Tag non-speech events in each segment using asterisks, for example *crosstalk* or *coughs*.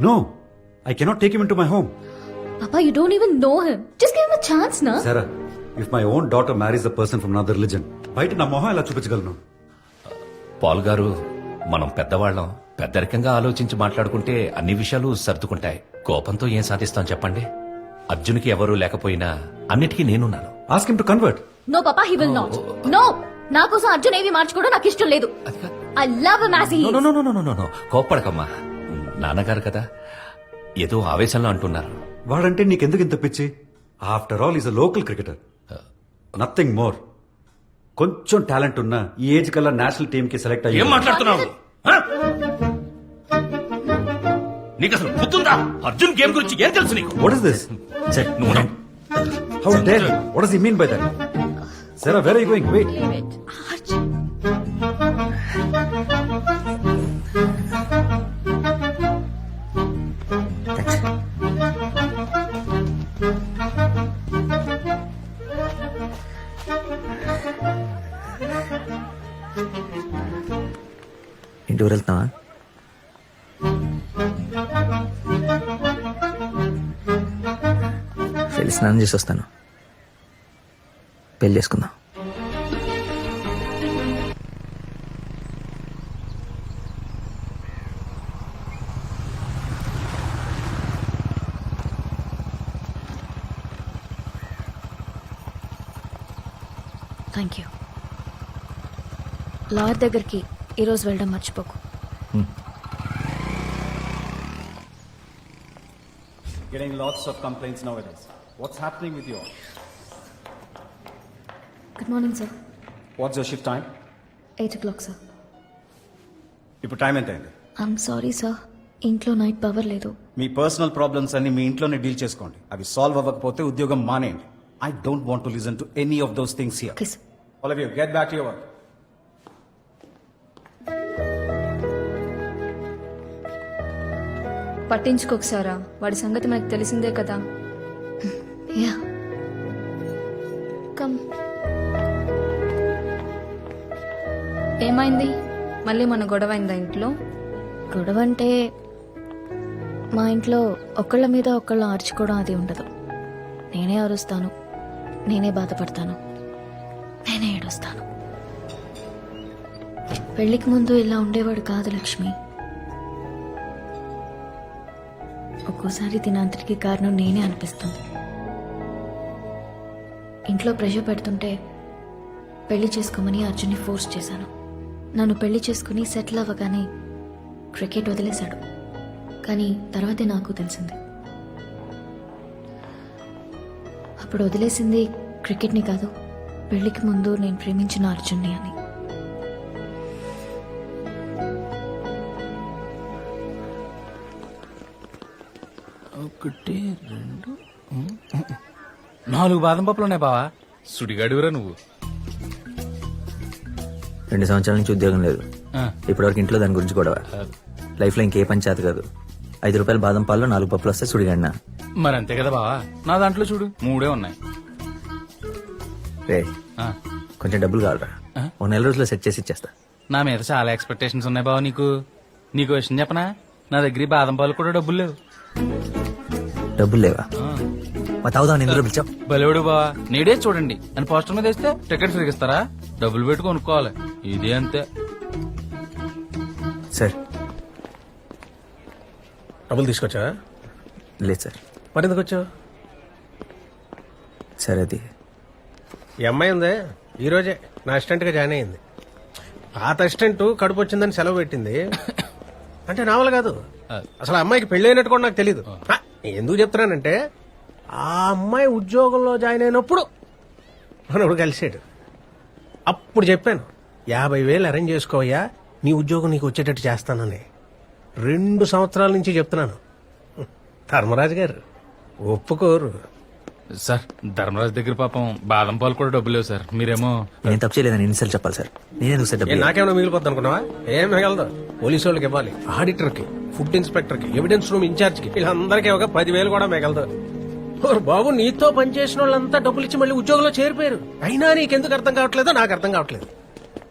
No I cannot take him in to my home Papa, you don't even know him. Just give him a chance, na? Sara if my own daughter marries the person from other religion బయట నా మొహం ఎలా చూపించగలను Paul గారు మనం పెద్దవాళ్ళం పెద్దరికంగా ఆలోచించి మాట్లాడుకుంటే అన్ని విషయాలు సర్దుకుంటాయి కోపంతో ఏం సాధిస్తాం చెప్పండి అర్జున్కి ఎవరూ లేకపోయినా అన్నిటికీ నేనున్నాను ask him to convert No, Papa, he will not. No! నా కోసం అర్జున్ ఏవి మార్చుకోవడం నాకు ఇష్టం లేదు I love him as he no, is. No, no, no, no, no, no. కోప్పడకమ్మా నాన్నగారు కదా? ఏదో ఆవేశంలో అంటున్నారు. వాడంటే నీకెందుకు ఇంత పిచ్చి? After all is a local cricketer nothing more కొంచెం టాలెంట్ ఉన్నా ఈ ఏజ్ కల్లా నేషనల్ టీమ్కి సెలెక్ట్ ఏం అయ్యి మాట్లాడుతున్నావు? ఆ? నీకు అసలు బుద్ధుందా అర్జున్ గేమ్ గురించి ఏం తెలుసు నీకు? వాట్ ఇస్ దిస్ నువ్వు నా- హౌ డేర్ వాట్ ఇస్ ఈ మీన్ బై దట్ సరే where are you going wait ఇంటి ఊరు వెళ్తావా? వెళ్ళి స్నానం చేసి వస్తాను. పెళ్ళి చేసుకుందాం. థ్యాంక్ యూ లాయర్ దగ్గరికి ఈరోజు వెళ్ళడం మర్చిపోకు. Getting lots of complaints nowadays. What's happening with you all? Good morning sir What's your shift time? Eight o'clock sir ఇప్పుడు టైం ఎంత అయింది ఐఎమ్ సారీ సార్ ఇంట్లో నైట్ పవర్ లేదు. మీ పర్సనల్ ప్రాబ్లమ్స్ అన్ని మీ ఇంట్లోనే డీల్ చేసుకోండి. అవి సాల్వ్ అవ్వకపోతే ఉద్యోగం మానేయండి. I don't want to listen to any of those things here okay sir all of you get back to your work పట్టించుకోకసారా వాడి సంగతి మనకు తెలిసిందే కదా. యా. కమ్. ఏమైంది? మళ్ళీ మన గొడవ అయిందా ఇంట్లో? గొడవ అంటే మా ఇంట్లో ఒకళ్ళ మీద ఒకళ్ళు ఆర్చుకోవడం అది ఉండదు. నేనే అరుస్తాను. నేనే బాధపడతాను. నేనే ఏడుస్తాను. పెళ్ళికి ముందు ఇలా ఉండేవాడు కాదు లక్ష్మి. ఒక్కోసారి తినంతటికి కారణం నేనే అనిపిస్తుంది. ఇంట్లో ప్రెషర్ పెడుతుంటే పెళ్ళి చేసుకోమని అర్జున్ని ఫోర్స్ చేశాను. నన్ను పెళ్ళి చేసుకుని సెటిల్ అవ్వగానే క్రికెట్ వదిలేశాడు. కానీ తర్వాతే నాకు తెలిసింది. అప్పుడు వదిలేసింది క్రికెట్ని కాదు పెళ్ళికి ముందు నేను ప్రేమించిన అర్జున్ని అని. ఒకటి రెండు నాలుగు బాదం పప్పులు ఉన్నాయి బావా. సుడిగాడివరా నువ్వు. రెండు సంవత్సరాల నుంచి ఉద్యోగం లేదు. ఇప్పటివరకు ఇంట్లో దాని గురించి గొడవ. లైఫ్లో ఇంకే పంచాయతీ కాదు. ఐదు రూపాయల బాదం పాల్లో నాలుగు పప్పులు వస్తే సుడిగండి మరి అంతే కదా బావా. నా దాంట్లో చూడు మూడే ఉన్నాయి. రే ఆ, కొంచెం డబ్బులు కావాలరా? ఓ నెల రోజుల్లో సెట్ చేసి ఇచ్చేస్తా. నా మీద చాలా ఎక్స్పెక్టేషన్స్ ఉన్నాయి బావా నీకు. నీకు విషయం చెప్పనా? నా దగ్గర ఈ బాదం పాలు కూడా డబ్బులు లేవు. డబ్బులు లేవా? మా తాగుదాం ఎందుకు పిలిచావు? భలేవాడు బావా నేడే చూడండి. అని పోస్టర్ మీద వేస్తే టికెట్ ఇస్తారా డబ్బులు పెట్టి కొనుక్కోవాలి. ఇదే అంతే. సార్. డబ్బులు తీసుకొచ్చా లేదు సార్. మరి ఎందుకు వచ్చావు? సార్ అది ఈ అమ్మాయి ఉందే. ఈ రోజే నా అసిస్టెంట్గా జాయిన్ అయింది పాత అసిస్టెంట్ కడుపు వచ్చిందని సెలవు పెట్టింది. *coughs* అంటే నావల్ కాదు. అసలు ఆ అమ్మాయికి పెళ్ళి అయినట్టు కూడా నాకు తెలియదు ఎందుకు చెప్తున్నానంటే ఆ అమ్మాయి ఉద్యోగంలో జాయిన్ అయినప్పుడు మనప్పుడు కలిసాడు. అప్పుడు చెప్పాను యాభై వేలు అరేంజ్ చేసుకోవయ్యా నీ ఉద్యోగం నీకు వచ్చేటట్టు చేస్తానని. రెండు సంవత్సరాల నుంచి చెప్తున్నాను. ధర్మరాజు గారు ఒప్పుకోరు. సార్ ధర్మరాజు దగ్గర పాపం బాదం పాలు కూడా డబ్బులు లేవు సార్. మీరేమో నేను తప్పు చేయలేదని ఎన్నిసార్లు చెప్పాలి సార్. నేనే సార్ డబ్బులు నాకేమైనా మిగిలిపోద్ది అనుకున్నావా ఏం మిగలదు. పోలీసు వాళ్ళకి ఇవ్వాలి ఆడిటర్కి ఫుడ్ ఇన్స్పెక్టర్కి ఎవిడెన్స్ రూమ్ ఇన్ఛార్జ్కి వీళ్ళందరికీ ఒక పదివేలు కూడా మిగలదు. బాబు నీతో పనిచేసిన వాళ్ళంతా డబ్బులు ఇచ్చి మళ్ళీ ఉద్యోగంలో చేరిపోయారు. అయినా నీకెందుకు అర్థం కావట్లేదో నాకు అర్థం కావట్లేదు.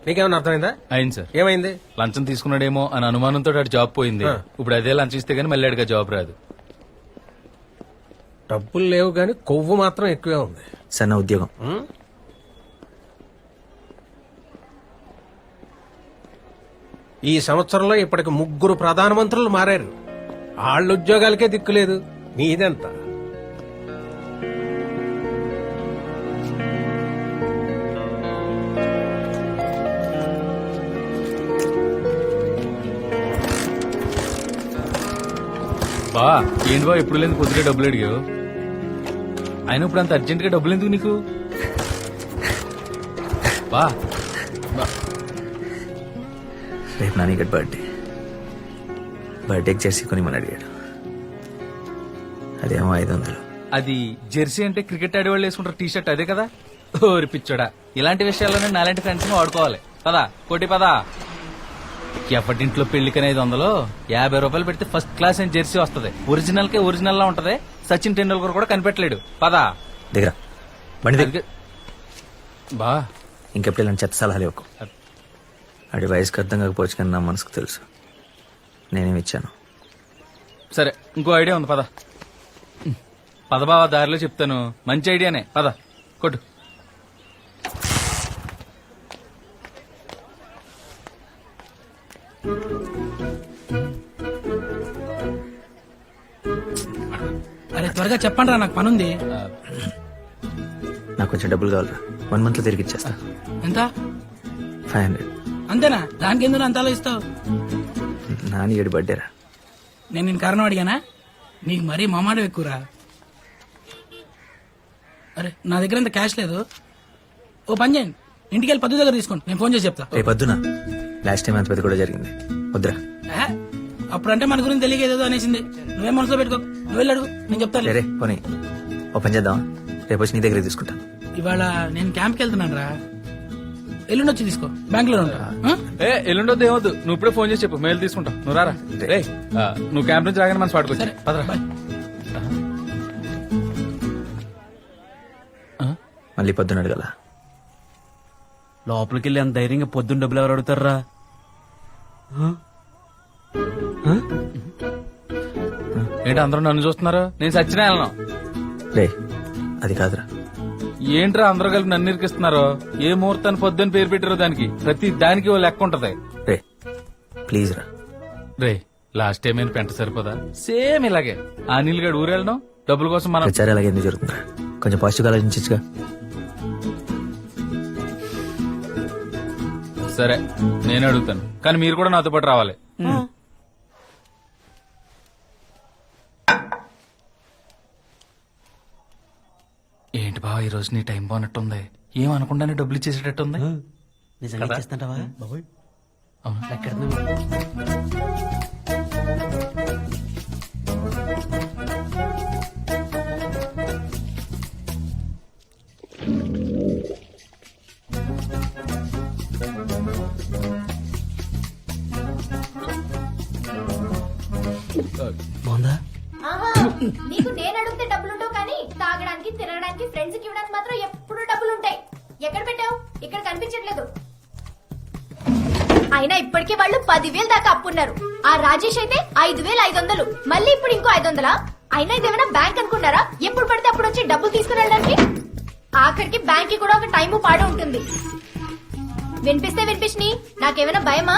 నీకేమన్నా అర్థమైందా? అయింది సార్. ఏమైంది? లంచం తీసుకున్నాడేమో అని అనుమానంతో అటు జాబ్ పోయింది. ఇప్పుడు అదే లంచం ఇస్తే గానీ మళ్ళీ అడిగా జాబ్ రాదు. డబ్బులు లేవు కానీ కొవ్వు మాత్రం ఎక్కువే ఉంది. సన్న ఉద్యోగం. ఈ సంవత్సరంలో ఇప్పటికి ముగ్గురు ప్రధానమంత్రులు మారారు. వాళ్ళ ఉద్యోగాలకే దిక్కులేదు నీదెంత? బా ఏంటి బా ఎప్పుడు లేదు కొద్దిగా డబ్బులు అడిగావు? ఆయన ఇప్పుడు అంత అర్జెంట్గా డబ్బులు ఎందుకు నీకు? బా. రేపు నాని గడ్ బర్త్డే. బర్త్డేకి జెర్సీ కొనిమని అడిగాడు. అదేమో ఐదు వందలు. అది జెర్సీ అంటే క్రికెట్ ఆడేవాళ్ళు వేసుకుంటారు టీ షర్ట్ అదే కదా? ఓరి పిచ్చోడా. ఇలాంటి విషయాల్లోనే నాలాంటి ఫ్రెండ్స్ వాడుకోవాలి. పదా కోటి పదా. ఎప్పటింట్లో పెళ్ళికని ఐదు వందలు? యాభై రూపాయలు పెడితే ఫస్ట్ క్లాస్ అని జెర్సీ వస్తది. ఒరిజినల్ కే ఒరిజినల్ లా ఉంటది. సచిన్ టెండూల్కర్ కూడా కనిపెట్టలేడు. పదా. దగ్గర. బండి దగ్గర. అందుకే- బా. ఇంకెప్పుడు ఇలాంటి చెత్త సలహాలు ఇవ్వకు. ఆడి వయసుకు అర్థం కాకపోవచ్చు కానీ నా మనసుకు తెలుసు. నేనేమి ఇచ్చాను? సరే ఇంకో ఐడియా ఉంది పద. పద బావ దారిలో చెప్తాను. మంచి ఐడియానే. పద. కొట్టు. చెప్పండి రా నాకు పనుంది. నాకు కొంచెం డబ్బులు కావాలి వన్ మంత్లో తిరిగి ఇచ్చేస్తా. ఎంత? ఫైవ్ హండ్రెడ్ అంతేనా? దానికి ఎందుకు అంతలో ఇస్తావు నాని ఏడు బర్త్డే రా. నేను నేను కారణం అడిగానా? నీకు మరీ మమాడు ఎక్కువరా? అరే నా దగ్గర అంత క్యాష్ లేదు. ఓ పని చేయండి. ఇంటికి వెళ్ళి పద్దు దగ్గర తీసుకోండి. నేను ఫోన్ చేసి చెప్తా. రేపు వద్దునా లాస్ట్ టైం అంత పెద్ద కూడా జరిగింది. వద్దురా? అప్పుడంటే మన గురించి తెలియకేదో అనేసింది. నువ్వేం మనసులో పెట్టుకో. నువ్వు వెళ్ళి అడుగు. నేను చెప్తాను. రే పోనీ. ఓ పని చేద్దాం రేపు వచ్చి నీ దగ్గర తీసుకుంటా. ఇవాళ నేను క్యాంప్కి వెళ్తున్నాను రా. ఎల్లుండి వచ్చి తీసుకో. బెంగళూరు ఉంటా. ఆ? ఏ ఎల్లుండొద్దు ఏమొద్దు. నువ్వు ఇప్పుడే ఫోన్ చేసి చెప్పు. మెయిల్ తీసుకుంటావు నువ్వు రారా? ఆ, నువ్వు క్యాంప్ నుంచి రాగానే మనసు సరే పదరా. బాయ్. మళ్ళీ పొద్దున అడగల? లోపలికి వెళ్ళి అంత ధైర్యంగా పొద్దున్న డబ్బులు ఎవరు అడుగుతారా ఏంటి అందరూ నన్ను చూస్తున్నారు? నేను సచ్చినా వెళ్ళను. రే అది కాదురా. ఏంట్రా అందరూ కలిపి నన్ను ఇరికిస్తున్నారు? ఏ ముహూర్తాన్ని పొద్దున్న పేరు పెట్టారో దానికి? ప్రతి దానికి ఓ లెక్క ఉంటది. రే ప్లీజ్ రా. రే లాస్ట్ టైం నేను పెంట సరిపోదా? సేమ్ ఇలాగే. ఆ నీళ్ళు గడు ఊరు వెళ్ళడం డబ్బుల కోసం మనం ప్రచారం అలాగే ఎందుకు జరుగుతుందిరా కొంచెం పాజిటివ్ ఆలోచించగా సరే నేను అడుగుతాను. కానీ మీరు కూడా నాతో పాటు రావాలి. ఏంటి బావ ఈ రోజు నీ టైం బాగున్నట్టుంది ఏం అనకుండానే డబ్బులు ఇచ్చేసేటట్టుంది? నిజంగా అవునా? బాగుందా? నీకు నేను అడిగితే డబ్బులుంటావు కానీ ఫ్రెండ్స్కి ఇవ్వడానికి మాత్రం ఎప్పుడు డబ్బులు ఉంటాయి. ఎక్కడ పెట్టావు? ఇక్కడ కనిపించట్లేదు. అయినా ఇప్పటికే వాళ్ళు పదివేలు దాకా అప్పున్నారు ఆ రాజేష్ అయితే ఐదు వేలు ఐదు వందలు మళ్ళీ ఇప్పుడు ఇంకో ఐదు వందలా అయినా ఇదేమైనా బ్యాంక్ అనుకున్నారా? ఎప్పుడు పడితే అప్పుడు వచ్చి డబ్బులు తీసుకుని వెళ్ళడానికి? ఆఖరికి బ్యాంక్కి కూడా ఒక టైం పాడు ఉంటుంది. వినిపిస్తే వినిపించి నాకేమైనా భయమా?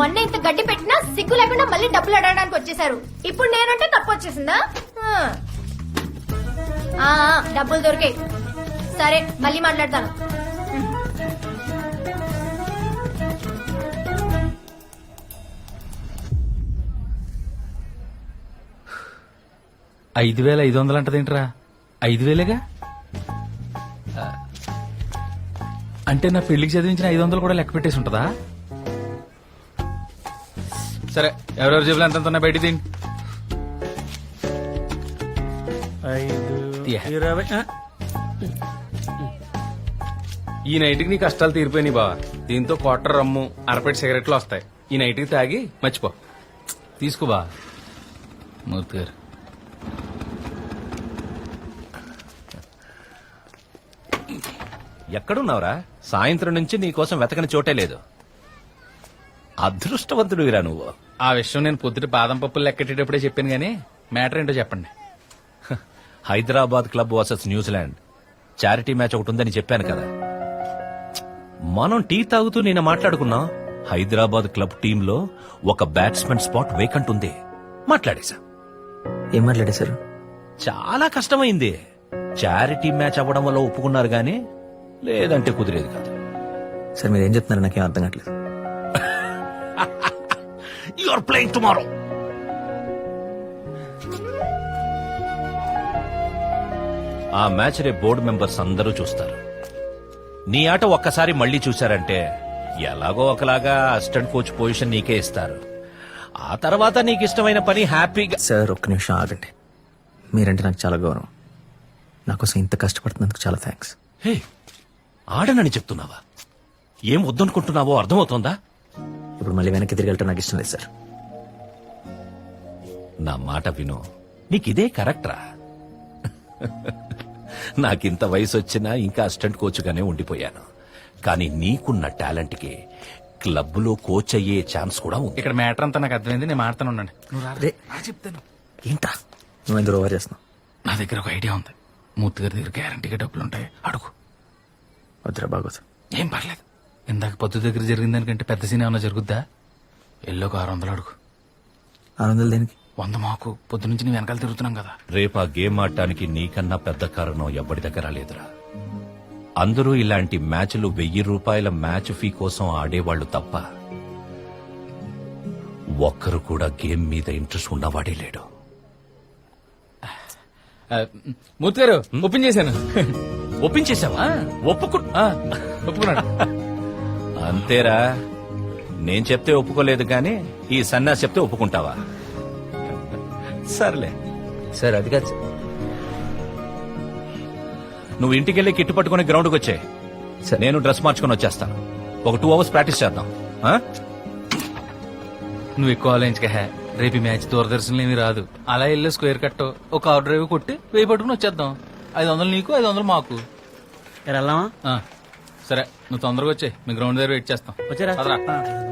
మొన్న ఇంత గడ్డి పెట్టినా సిగ్గు లేకుండా మళ్ళీ డబ్బులు అడగడానికి వచ్చేసారు ఇప్పుడు నేనంటే తప్పు వచ్చేసిందా? డబ్బులు దొరికాయి. సరే మళ్ళీ మాట్లాడతాను. ఐదు వేల ఐదు వందలు అంటదేంట్రా? ఐదు వేలేగా? అంటే నా పెళ్ళికి చదివించిన ఐదు వందలు కూడా లెక్క పెట్టేసి ఉంటుందా? సరే ఎవరెవరు జేబులు ఎంత బయట ఈ నైట్కి నీ కష్టాలు తీరిపోయినాయి బావా. దీంతో క్వార్టర్ రమ్ము అరపేటి సిగరెట్లు వస్తాయి. ఈ నైట్కి తాగి మర్చిపో. తీసుకో బా మూర్తి గారు. ఎక్కడున్నావురా? సాయంత్రం నుంచి నీకోసం వెతకని చోటే లేదు. అదృష్టవంతుడివిరా నువ్వు. ఆ విషయం నేను పొద్దుట బాదం పప్పులు లెక్కెట్టేటప్పుడే చెప్పాను గానీ మ్యాటర్ ఏంటో చెప్పండి. Hyderabad club versus New Zealand. Charity match ఒకటి ఉందని చెప్పాను కదా. మనం టీ తాగుతూ నేను మాట్లాడుకున్నాం హైదరాబాద్ క్లబ్ టీంలో ఒక బ్యాట్స్మెన్ స్పాట్ వేకంట్ ఉంది. మాట్లాడేశా ఏం మాట్లాడేశారు చాలా కష్టమైంది. చారిటీ మ్యాచ్ అవ్వడం వల్ల ఒప్పుకున్నారు గానీ లేదంటే కుదిరేది కాదు. సార్ మీరు ఏం చెప్తున్నారు నాకేం అర్థం కావట్లేదు. యు ఆర్ ప్లేయింగ్ టుమారో ఆ మ్యాచ్ రే బోర్డు మెంబర్స్ అందరూ చూస్తారు. నీ ఆట ఒక్కసారి మళ్ళీ చూశారంటే ఎలాగో ఒకలాగా అసిస్టెంట్ కోచ్ పొజిషన్ నీకే ఇస్తారు. ఆ తర్వాత నీకు ఇష్టమైన పని హ్యాపీగా సార్ ఒక్క నిమిషం ఆగండి. మీరంటే నాకు చాలా గౌరవం. నా కోసం ఇంత కష్టపడుతున్నందుకు చాలా థ్యాంక్స్ హే ఆడనని చెప్తున్నావా? ఏం వద్దనుకుంటున్నావో అర్థమవుతోందా? ఇప్పుడు మళ్ళీ వెనక్కి తిరిగి వెళ్ళటం నాకు ఇష్టం లేదు సార్. నా మాట విను. నీకిదే కరెక్ట్రా? *laughs* నాకింత వయసు వచ్చినా ఇంకా అసిస్టెంట్ కోచ్గానే ఉండిపోయాను. కానీ నీకున్న టాలెంట్కి క్లబ్లో కోచ్ అయ్యే ఛాన్స్ కూడా ఉంది. ఇక్కడ మ్యాటర్ అంతా నాకు అర్థమైంది. నేను మాడతాను ఉండండి. నువ్వు రా. రే. రా చెప్తాను. ఏంట్రా? నువ్వు ఎందుకు ఓవర్ చేస్తున్నావు? నా దగ్గర ఒక ఐడియా ఉంది. మూర్తి గారి దగ్గర గ్యారంటీగా డబ్బులు ఉంటాయి. అడుగు. వద్దురా బాగోదు. ఏం పర్లేదు. ఇందాక పొద్దు దగ్గర జరిగిన దానికంటే పెద్ద సీన్ ఏమన్నా జరుగుద్దా? ఎల్లో ఒక ఆరు వందలు అడుగు. ఆరు వందలు దేనికి? వంద మాకు పొద్దు నుంచి నీ వెనకాల తిరుగుతున్నాం కదా. రేపు ఆ గేమ్ ఆడటానికి నీకన్నా పెద్ద కారణం ఎవరి దగ్గర లేదురా. అందరూ ఇలాంటి మ్యాచ్లు వెయ్యి రూపాయల మ్యాచ్ ఫీ కోసం ఆడేవాళ్ళు తప్ప ఒక్కరు కూడా గేమ్ మీద ఇంట్రెస్ట్ ఉన్నవాడే లేడు. మూర్తి గారు ఓపెన్ చేశాను. ఒప్పించేశావా ఒప్పుకు ఆ, ఒప్పుకున్నాడు. అంతేరా. నేను చెప్తే ఒప్పుకోలేదు కానీ ఈ సన్నాసి చెప్తే ఒప్పుకుంటావా? సర్లే. సార్ అది కాదు సార్. నువ్వు ఇంటికెళ్ళి కిట్టు పట్టుకుని గ్రౌండ్కి వచ్చే. సరే. నేను డ్రెస్ మార్చుకొని వచ్చేస్తాను. ఒక టూ అవర్స్ ప్రాక్టీస్ చేద్దాం. ఆ? నువ్వు ఎక్కువ ఆలోచించక హే. రేపు ఈ మ్యాచ్ దూరదర్శన్లో ఏమీ రాదు. అలా వెళ్ళి స్క్వేర్ కట్ ఒక ఆర్ డ్రైవ్ కొట్టి వెయ్యి పట్టుకుని వచ్చేద్దాం. ఐదు వందలు నీకు ఐదు వందలు మాకు. వెళ్దామా? ఆ, సరే నువ్వు తొందరగా వచ్చే. మీ గ్రౌండ్ దగ్గర వెయిట్ చేస్తాం. వచ్చారా.